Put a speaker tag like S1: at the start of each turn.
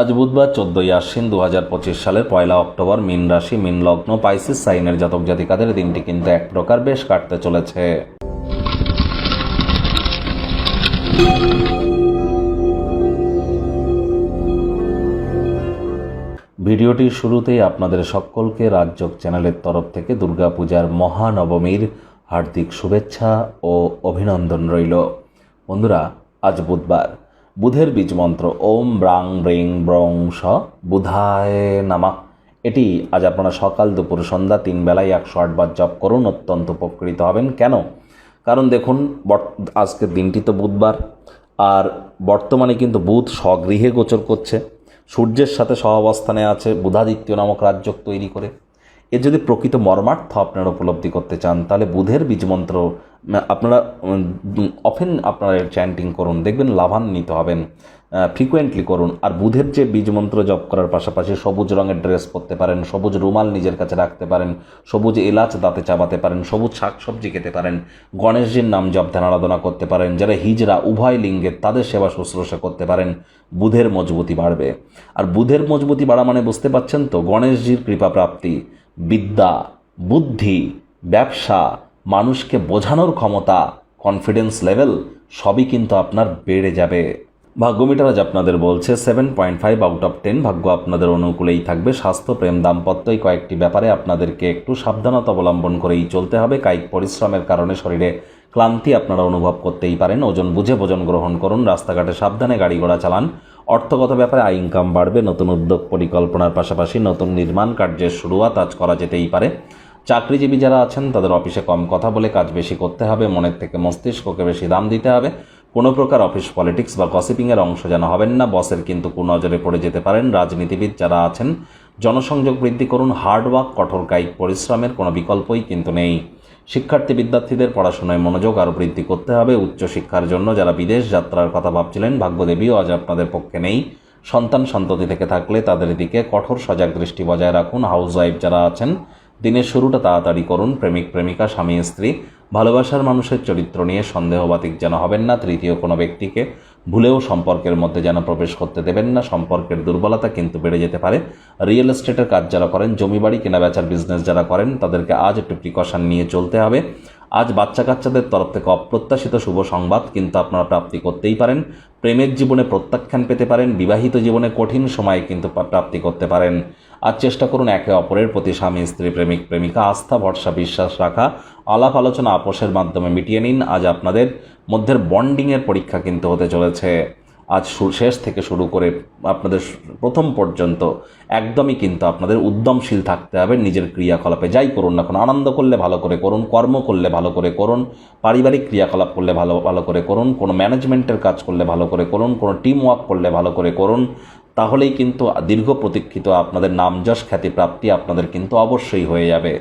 S1: আজ বুধবার চোদ্দই আশ্বিন দু হাজার পঁচিশ সালের পয়লা অক্টোবর মিন রাশি, মিন লগ্ন, পাইসিস, সাইনের জাতক জাতিকাদের দিনটি কিন্তু এক প্রকার বেশ কাটতে চলেছে। ভিডিওটির শুরুতেই আপনাদের সকলকে রাজযোগ চ্যানেলের তরফ থেকে দুর্গাপূজার মহানবমীর হার্দিক শুভেচ্ছা ও অভিনন্দন রইল। বন্ধুরা, আজ বুধবার। বুধের বীজ মন্ত্র ওম ব্রাং ব্রিং ব্রং স বুধায় নামা। এটি আজ আপনারা সকাল দুপুর সন্ধ্যা তিন বেলায় একশো আটবার জপ করুন, অত্যন্ত উপকৃত হবেন। কেন? কারণ দেখুন আজকের দিনটি তো বুধবার। আর বর্তমানে কিন্তু বুধ স্বগৃহে গোচর করছে। সূর্যের সাথে সহাবস্থানে আছে বুধাদিত্য নামক রাজ্যক তৈরি করে। এর যদি প্রকৃত মর্মার্থ আপনারা উপলব্ধি করতে চান, তাহলে বুধের বীজমন্ত্র আপনারা অফেন আপনারা চ্যান্টিং করুন, দেখবেন লাভান্বিত হবেন ফ্রিকোয়েন্টলি করুন। আর বুধের যে বীজমন্ত্র জপ করার পাশাপাশি সবুজ রঙের ড্রেস পরতে পারেন, সবুজ রুমাল নিজের কাছে রাখতে পারেন, সবুজ এলাচ দাঁতে চাবাতে পারেন, সবুজ শাকসবজি খেতে পারেন, গণেশজির নাম জপ ধ্যান আরাধনা করতে পারেন, যারা হিজরা উভয় লিঙ্গের তাদের সেবা শুশ্রূষা করতে পারেন, বুধের মজবুতি বাড়বে। আর বুধের মজবুতি বাড়া মানে বুঝতে পাচ্ছেন তো, গণেশজির কৃপা প্রাপ্তি। বিদ্যা, বুদ্ধি, ব্যবসা, মানুষকে বোঝানোর ক্ষমতা কনফিডেন্স লেভেল সবই কিন্তু আপনার বেড়ে যাবে। ভাগ্য মিটার আজ আপনাদের বলছে seven point five out of ten ভাগ্য আপনাদের অনুকূলেই থাকবে। স্বাস্থ্য, প্রেম, দাম্পত্য এই কয়েকটি ব্যাপারে আপনাদেরকে একটু সাবধানতা অবলম্বন করেই চলতে হবে। কায়িক পরিশ্রমের কারণে শরীরে ক্লান্তি আপনারা অনুভব করতেই পারেন। ওজন বুঝে ভোজন গ্রহণ করুন। রাস্তাঘাটে সাবধানে গাড়ি ঘোড়া চালান। অর্থগত ব্যাপারে আয় ইনকাম বাড়বে, নতুন উদ্যোগ পরিকল্পনার পাশাপাশি নতুন নির্মাণ কার্যের শুরুয়াত আজ করা যেতেই পারে। চাকরিজীবী যারা আছেন, তাদের অফিসে কম কথা বলে কাজ বেশি করতে হবে, মনের থেকে মস্তিষ্ককে বেশি দাম দিতে হবে। কোনো প্রকার অফিস পলিটিক্স বা গসিপিংয়ের অংশ যেন হবেন না, বসের কিন্তু কুনজরে পড়ে যেতে পারেন। রাজনীতিবিদ যারা আছেন, জনসংযোগ বৃদ্ধি করুন হার্ডওয়ার্ক কঠোর কায়িক পরিশ্রমের কোনো বিকল্পই কিন্তু নেই। শিক্ষার্থী বিদ্যার্থীদের পড়াশোনায় মনোযোগ আরও বৃদ্ধি করতে হবে। উচ্চশিক্ষার জন্য যারা বিদেশ যাত্রার কথা ভাবছিলেন, ভাগ্যদেবীও আজ আপনাদের পক্ষে নেই। সন্তান সন্ততি থেকে থাকলে তাদের দিকে কঠোর সজাগ দৃষ্টি বজায় রাখুন। হাউস ওয়াইফ যারা আছেন, দিনের শুরুটা তাড়াতাড়ি করুন। প্রেমিক, প্রেমিকা, স্বামী, স্ত্রী, ভালোবাসার মানুষের চরিত্র নিয়ে সন্দেহবাতিক যেন হবেন না। তৃতীয় কোনো ব্যক্তিকে ভুলেও সম্পর্কের মধ্যে যেন প্রবেশ করতে দেবেন না, সম্পর্কের দুর্বলতা কিন্তু বেড়ে যেতে পারে। রিয়েল এস্টেটের কাজ যারা করেন জমি বাড়ি কেনাবেচার বিজনেস যারা করেন, তাদেরকে আজ একটু প্রিকশন নিয়ে চলতে হবে। আজ বাচ্চা কাচ্চাদের তরফ থেকে অপ্রত্যাশিত শুভ সংবাদ কিন্তু আপনারা প্রাপ্তি করতেই পারেন। প্রেমের জীবনে প্রত্যাখ্যান পেতে পারেন, বিবাহিত জীবনে কঠিন সময়ে কিন্তু প্রাপ্তি করতে পারেন। আর চেষ্টা করুন একে অপরের প্রতি স্বামী, স্ত্রী, প্রেমিক, প্রেমিকা, আস্থা, ভরসা, বিশ্বাস রাখা। আলাপ আলোচনা আপোষের মাধ্যমে মিটিয়ে নিন। আজ আপনাদের মধ্যের বন্ডিংয়ের পরীক্ষা কিন্তু হতে চলেছে। আজ শেষ থেকে শুরু করে আপনাদের প্রথম পর্যন্ত একদমই কিন্তু আপনাদের উদ্যমশীল থাকতে হবে নিজের ক্রিয়াকলাপে। যাই করুন না কোনো, আনন্দ করলে ভালো করে করুন, কর্ম করলে ভালো করে করুন, পারিবারিক ক্রিয়াকলাপ করলে ভালো ভালো করে করুন, কোনো ম্যানেজমেন্টের কাজ করলে ভালো করে করুন, কোনো টিম ওয়ার্ক করলে ভালো করে করুন, তাহলেই কিন্তু দীর্ঘ প্রতীক্ষিত আপনাদের নামযশ খ্যাতি প্রাপ্তি আপনাদের কিন্তু অবশ্যই হয়ে যাবে।